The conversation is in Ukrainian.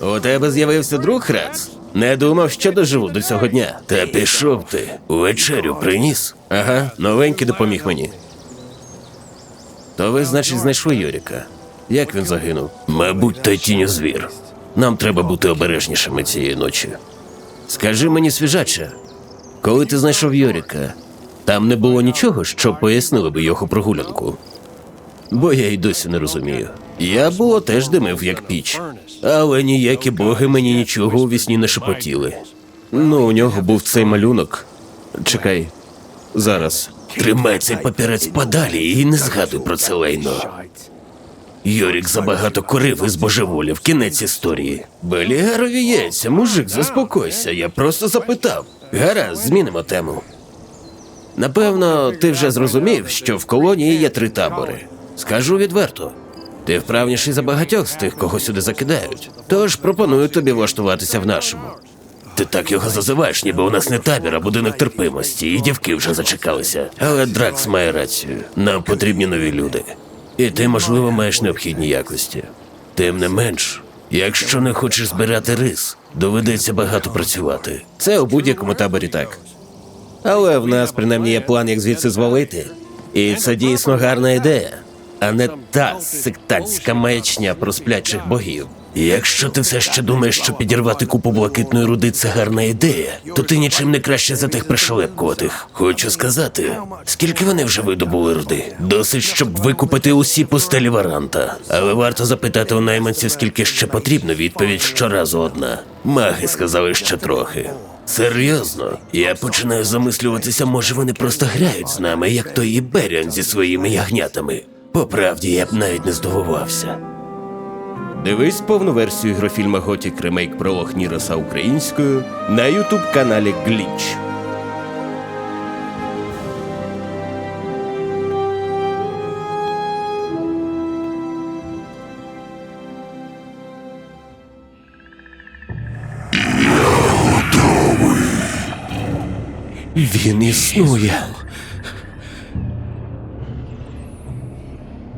У тебе з'явився друг Хрец? Не думав, що доживу до цього дня. Та пішов ти. Вечерю приніс. Ага, новенький допоміг мені. То ви, значить, знайшли Юріка. Як він загинув? Мабуть, той тіньозвір. Нам треба бути обережнішими цієї ночі. Скажи мені свіжаче, коли ти знайшов Йоріка, там не було нічого, що пояснило би його прогулянку. Бо я й досі не розумію. Я було теж димив, як піч, але ніякі боги мені нічого у вісні не шепотіли. Ну, у нього був цей малюнок. Чекай, зараз. Тримай цей папірець подалі і не згадуй про це лайно. Йорік забагато курив і збожеволів. Кінець історії. Белігарові яйця, мужик, заспокойся, я просто запитав. Гаразд, змінимо тему. Напевно, ти вже зрозумів, що в колонії є три табори. Скажу відверто. Ти вправніший за багатьох з тих, кого сюди закидають. Тож пропоную тобі влаштуватися в нашому. Ти так його зазиваєш, ніби у нас не табір, а будинок терпимості, і дівки вже зачекалися. Але Дракс має рацію. Нам потрібні нові люди. І ти, можливо, маєш необхідні якості. Тим не менш, якщо не хочеш збирати рис, доведеться багато працювати. Це у будь-якому таборі так. Але в нас принаймні є план, як звідси звалити. І це дійсно гарна ідея, а не та сектантська маячня про сплячих богів. Якщо ти все ще думаєш, що підірвати купу блакитної руди це гарна ідея, то ти нічим не краще за тих пришелепкуватих. Хочу сказати, скільки вони вже видобули руди? Досить, щоб викупити усі пустелі варанта. Але варто запитати у найманців, скільки ще потрібно, відповідь щоразу одна. Маги сказали ще трохи. Серйозно, я починаю замислюватися, може вони просто грають з нами, як той Іберіан зі своїми ягнятами. По правді, я б навіть не здивувався. Дивись повну версію ігрофільма Готік ремейк пролог Ніроса українською на ютуб каналі Гліч. Він існує.